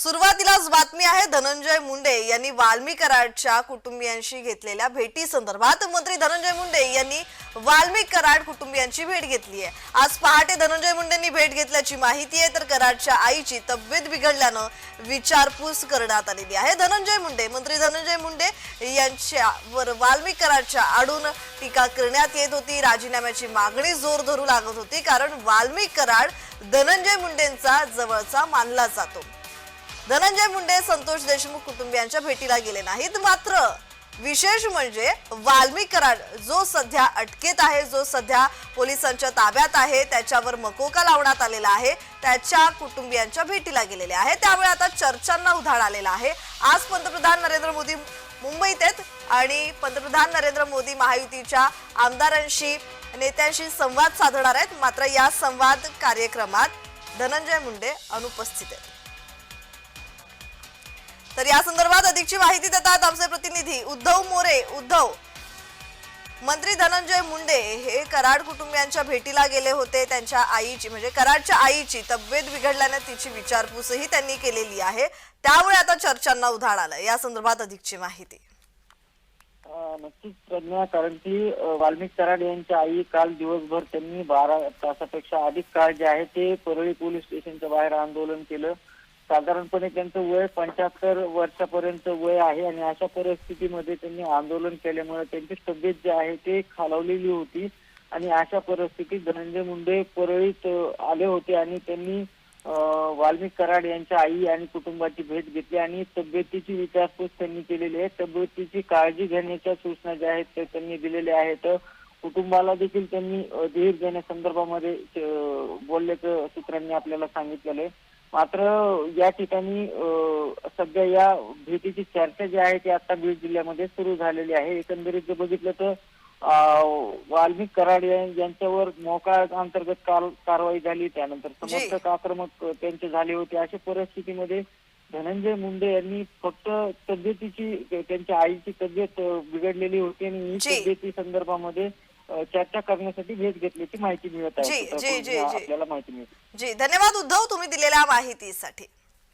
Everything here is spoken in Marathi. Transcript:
सुरुवातीलाच बातमी आहे धनंजय मुंडे यांनी वाल्मी कराडच्या कुटुंबियांशी घेतलेल्या भेटी संदर्भात. मंत्री धनंजय मुंडे यांनी वाल्मी कराड कुटुंबियांची भेट घेतली आहे. आज पहाटे धनंजय मुंडेंनी भेट घेतल्याची माहिती आहे तर कराडच्या आईची तब्येत बिघडल्यानं विचारपूस करण्यात आलेली आहे. धनंजय मुंडे मंत्री धनंजय मुंडे यांच्यावर वाल्मी कराडच्या आडून टीका करण्यात येत होती. राजीनाम्याची मागणी जोर धरू लागत होती कारण वाल्मी कराड धनंजय मुंडेंचा जवळचा मानला जातो. धनंजय मुंडे संतोष देशमुख कुटुंबियांच्या भेटीला गेले नाहीत. मात्र विशेष म्हणजे वाल्मी कराड जो सध्या अटकेत आहे जो सध्या पोलिसांच्या ताब्यात आहे त्याच्यावर मकोका लावण्यात आलेला आहे त्याच्या कुटुंबियांच्या भेटीला गेलेले आहे. त्यामुळे आता चर्चांना उधाण आलेला आहे. आज पंतप्रधान नरेंद्र मोदी मुंबईत आहेत आणि पंतप्रधान नरेंद्र मोदी महायुतीच्या आमदारांशी नेत्यांशी संवाद साधणार आहेत. मात्र या संवाद कार्यक्रमात धनंजय मुंडे अनुपस्थित आहेत. तर या संदर्भात अधिकची माहिती देतात आमचे प्रतिनिधी उद्धव मोरे. उद्धव मंत्री धनंजय मुंडे हे कराड कुटुंबियांच्या भेटीला गेले होते. त्यांच्या आईची म्हणजे कराडच्या आईची तब्येत बिघडल्याने तिची विचारपूसही त्यांनी केलेली आहे. त्यामुळे आता चर्चांना उधाण आलं या संदर्भात अधिकची माहिती. नक्कीच प्रज्ञा कारण की वाल्मिक कराड यांच्या आई काल दिवसभर त्यांनी बारा तासापेक्षा अधिक काळ जे आहे ते परळी पोलीस स्टेशनच्या बाहेर आंदोलन केलं. साधारणपणे त्यांचं वय पंच्याहत्तर वर्षापर्यंत वय आहे आणि अशा परिस्थितीमध्ये त्यांनी आंदोलन केल्यामुळे त्यांची तब्येत जी आहे ते खालावलेली होती. आणि अशा परिस्थितीत धनंजय मुंडे परळीत आले होते आणि त्यांनी वाल्मिक कराड यांच्या आई आणि कुटुंबाची भेट घेतली आणि तब्येतीची विचारपूस त्यांनी केलेली आहे. तब्येतीची काळजी घेण्याच्या सूचना ज्या आहेत त्या त्यांनी दिलेल्या आहेत. कुटुंबाला देखील त्यांनी धीर देण्यासंदर्भामध्ये बोलल्याचं सूत्रांनी आपल्याला सांगितलेलं आहे. मात्र या ठिकाणी सध्या या भेटीची चर्चा जी आहे ती आता बीड जिल्ह्यामध्ये सुरू झालेली आहे. एकंदरीत जर बघितलं तर वाल्मिक कराड यांच्यावर मोका अंतर्गत कार- कारवाई झाली. त्यानंतर समर्थक आक्रमक त्यांचे झाले होते. अशा परिस्थितीमध्ये धनंजय मुंडे यांनी फक्त तब्येतीची त्यांच्या आईची तब्येत बिघडलेली होती आणि ही. तब्येती संदर्भामध्ये चर्चा करण्यासाठी भेट घेतल्याची माहिती मिळत जी, आहे जी, जी, जी. आपल्याला माहिती मिळते. जी धन्यवाद उद्धव तुम्ही दिलेल्या माहितीसाठी.